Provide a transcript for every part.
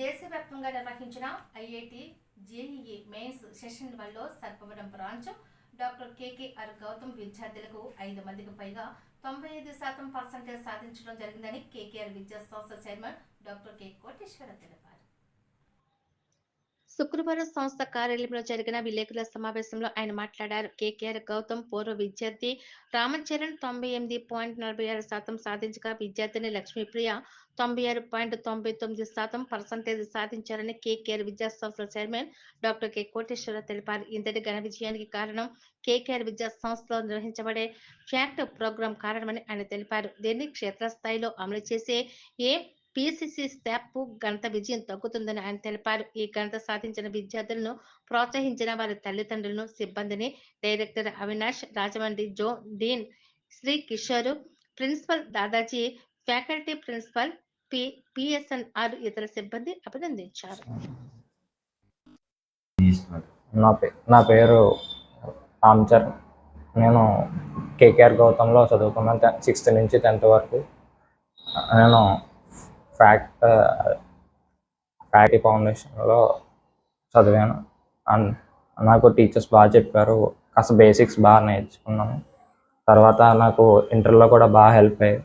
దేశవ్యాప్తంగా నిర్వహించిన IIT JEE mains session వన్లో Sarpavaram branch doctor KKR Gautam విద్యార్థులకు ఐదు మందికి పైగా తొంభై ఐదు శాతం పర్సంటేజ్ సాధించడం జరిగిందని కేకేఆర్ విద్యా సంస్థ చైర్మన్ డాక్టర్ కె కోటేశ్వర తెలిపారు. శుక్రవారం సంస్థ కార్యాలయంలో జరిగిన విలేకరుల సమావేశంలో ఆయన మాట్లాడారు. కేకేఆర్ గౌతమ్ పూర్వ విద్యార్థి రామచరణ్ తొంభై ఎనిమిది పాయింట్ నలభై ఆరు శాతం సాధించగా విద్యార్థిని లక్ష్మీప్రియ తొంభై ఆరు పాయింట్ తొంభై తొమ్మిది శాతం పర్సంటేజ్ సాధించారని కేకేఆర్ విద్యా సంస్థల చైర్మన్ డాక్టర్ కె. కోటేశ్వర తెలిపారు. ఇంతటి ఘన విజయానికి కారణం కేకేఆర్ విద్యా సంస్థలో నిర్వహించబడే ఫ్యాక్ట్ ప్రోగ్రాం కారణమని ఆయన తెలిపారు. దీన్ని క్షేత్రస్థాయిలో అమలు చేసే ఏ పిసిసి స్టాప్ ఘనత విజయం తగ్గుతుందని ఆయన తెలిపారు. ఈ ఘనత సాధించిన విద్యార్థులను ప్రోత్సహించిన వారి తల్లిదండ్రులను సిబ్బందిని డైరెక్టర్ అవినాష్ రాజమండ్రి జో dean Shri Kishore principal Dadaji faculty principal P PSNR ఇతర సిబ్బంది అభినందించారు. నా పే నా పేరు రామ్ చరణ్. నేను కేకేఆర్ గౌతంలో చదువుకున్నాను సిక్స్త్ నుంచి టెన్త్ వరకు. నేను ఫ్యాక్ట్ ఫ్యాక్టీ ఫౌండేషన్లో చదివాను. అండ్ నాకు టీచర్స్ బాగా చెప్పారు. కాస్త బేసిక్స్ బాగా నేర్చుకున్నాను. తర్వాత నాకు ఇంటర్లో కూడా బాగా హెల్ప్ అయ్యాయి.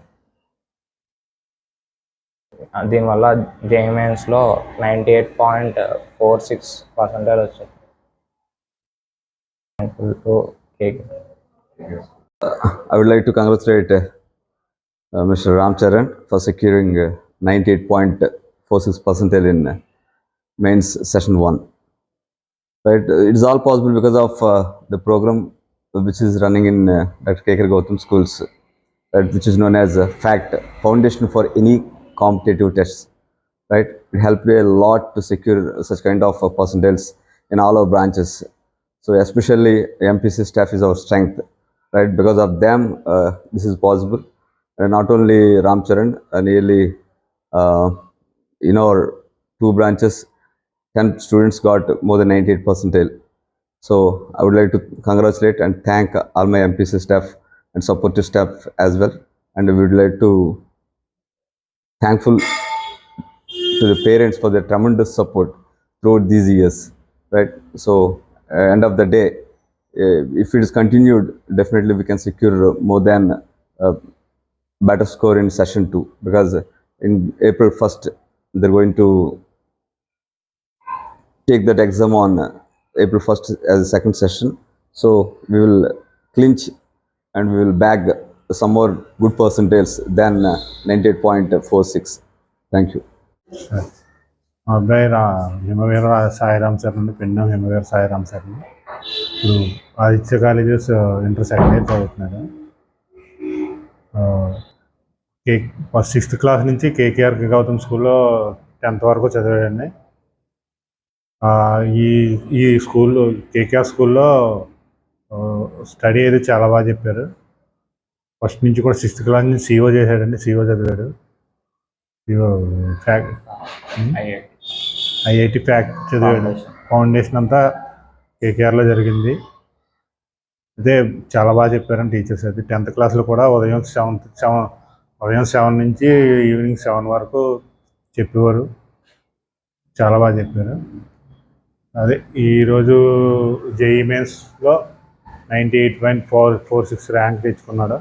దీనివల్ల జేఎంఎన్స్లో ninety eight point four six percentage వచ్చింది. థ్యాంక్ఫుల్ కేక్ I would like to congratulate uh, uh, Mr. Ram Charan for securing uh, 98.46 percentile in mains session one. Right, it is all possible because of uh, the program which is running in uh, Dr. Kekar Gautam schools, right, which is known as uh, FACT Foundation for Any Competitive Tests. Right, it helped me a lot to secure such kind of uh, percentiles in all our branches. So especially MPC staff is our strength right? Because of them, uh, this is possible. And not only Ram Charan, uh, nearly in our two branches, 10 students got more than 98 percentile. So I would like to congratulate and thank all my MPC staff and supportive staff as well. And we would like to thankful to the parents for their tremendous support throughout these years, right? So uh, end of the day, uh, if it is continued, definitely we can secure more than uh, better score in session two because in April 1st they're going to take that exam on uh, April 1st as a second session. So we will clinch and we will bag some more good percentiles than uh, 98.46. Thank you. మా అబ్బాయి రా హిమవీర Sairam sir నుండి పిండం హిమవీర Sairam sir ఇప్పుడు Aditya colleges inter second year చదువుతున్నాడు ఆ, కే first sixth class నుంచి KKR Gautam స్కూల్లో టెన్త్ వరకు చదివాడండి. ఈ ఈ స్కూల్లో కేకేఆర్ స్కూల్లో స్టడీ అయితే చాలా బాగా చెప్పారు. ఫస్ట్ నుంచి కూడా సిక్స్త్ క్లాస్ నుంచి సిఓ చేశాడండి సిఓ చదివాడు. సిఓ ఫ్యాక్ ఐఐటి ప్యాక్ చదివాడు. ఫౌండేషన్ అంతా కేకేఆర్లో జరిగింది. అదే చాలా బాగా చెప్పారండి టీచర్స్ అయితే. టెన్త్ క్లాస్లో కూడా ఉదయం సెవెంత్ సెవెన్ ఉదయం సెవెన్ నుంచి ఈవినింగ్ సెవెన్ వరకు చెప్పేవారు. చాలా బాగా చెప్పారు. అదే ఈరోజు జేఈ మెయిన్స్లో ninety eight point four four six rank తెచ్చుకున్నాడు.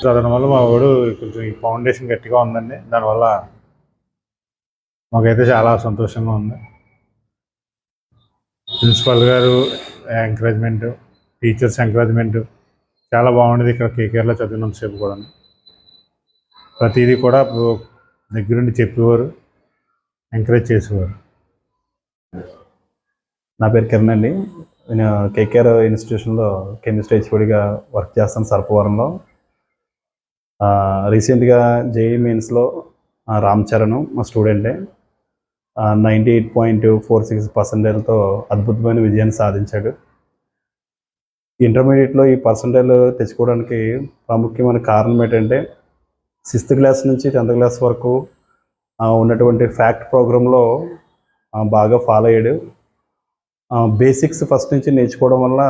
చదవడం వల్ల మా వాడు కొంచెం ఈ ఫౌండేషన్ గట్టిగా ఉందండి. దానివల్ల మాకైతే చాలా సంతోషంగా ఉంది. ప్రిన్సిపల్ గారు ఎంకరేజ్మెంట్ టీచర్స్ ఎంకరేజ్మెంట్ చాలా బాగుండేది ఇక్కడ కేకేఆర్లో చదివినంతసేపు కూడా. ప్రతిదీ కూడా దగ్గరుండి చెప్పేవారు ఎంకరేజ్ చేసేవారు. నా పేరు కిరణ్ అండి నేను కేకేఆర్ ఇన్స్టిట్యూషన్లో కెమిస్ట్రీ హెచ్ఓడిగా వర్క్ చేస్తాను సర్పవరంలో. రీసెంట్గా జేఈ మెయిన్స్లో రామ్ చరణ్ మా స్టూడెంటే ninety eight point four six పర్సెంటేజ్తో అద్భుతమైన విజయాన్ని సాధించాడు. ఇంటర్మీడియట్లో ఈ పర్సంటేజ్ తెచ్చుకోవడానికి ప్రాముఖ్యమైన కారణం ఏంటంటే సిక్స్త్ క్లాస్ నుంచి టెన్త్ క్లాస్ వరకు ఉన్నటువంటి ఫ్యాక్ట్ ప్రోగ్రాంలో బాగా ఫాలో అయ్యాడు. బేసిక్స్ ఫస్ట్ నుంచి నేర్చుకోవడం వల్ల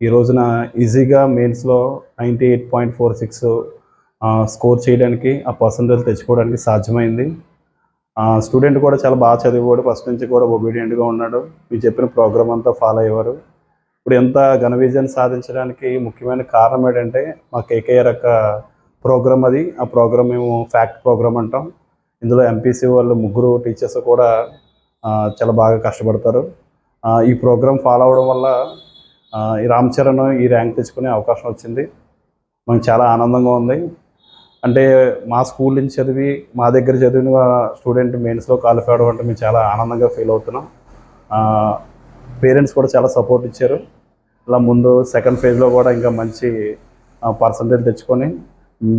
ఈ రోజున ఈజీగా మెయిన్స్లో ninety eight point four six score చేయడానికి ఆ పర్సంటేజ్ తెచ్చుకోవడానికి సాధ్యమైంది. స్టూడెంట్ కూడా చాలా బాగా చదివాడు. ఫస్ట్ నుంచి కూడా ఒబీడియంట్గా ఉన్నాడు. మీరు చెప్పిన ప్రోగ్రామ్ అంతా ఫాలో అయ్యేవారు. ఇప్పుడు ఎంత ఘన విజయం సాధించడానికి ముఖ్యమైన కారణం ఏంటంటే మా కేకేఆర్ యొక్క ప్రోగ్రామ్ అది. ఆ ప్రోగ్రామ్ మేము ఫ్యాక్ట్ ప్రోగ్రామ్ అంటాం. ఇందులో ఎంపీసీ వాళ్ళు ముగ్గురు టీచర్స్ కూడా చాలా బాగా కష్టపడతారు. ఈ ప్రోగ్రామ్ ఫాలో అవడం వల్ల ఈ రామ్ చరణ్ ఈ ర్యాంక్ తెచ్చుకునే అవకాశం వచ్చింది. మనకు చాలా ఆనందంగా ఉంది. అంటే మా స్కూల్ నుంచి చదివి మా దగ్గర చదివిన స్టూడెంట్ మెయిన్స్లో క్వాలిఫై అవడం అంటే మేము చాలా ఆనందంగా ఫీల్ అవుతున్నాం. పేరెంట్స్ కూడా చాలా సపోర్ట్ ఇచ్చారు. ఇలా ముందు సెకండ్ ఫేజ్లో కూడా ఇంకా మంచి పర్సంటేజ్ తెచ్చుకొని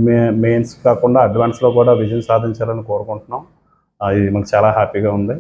మే మెయిన్స్ కాకుండా అడ్వాన్స్లో కూడా విజయం సాధించాలని కోరుకుంటున్నాం. ఇది మాకు చాలా హ్యాపీగా ఉంది.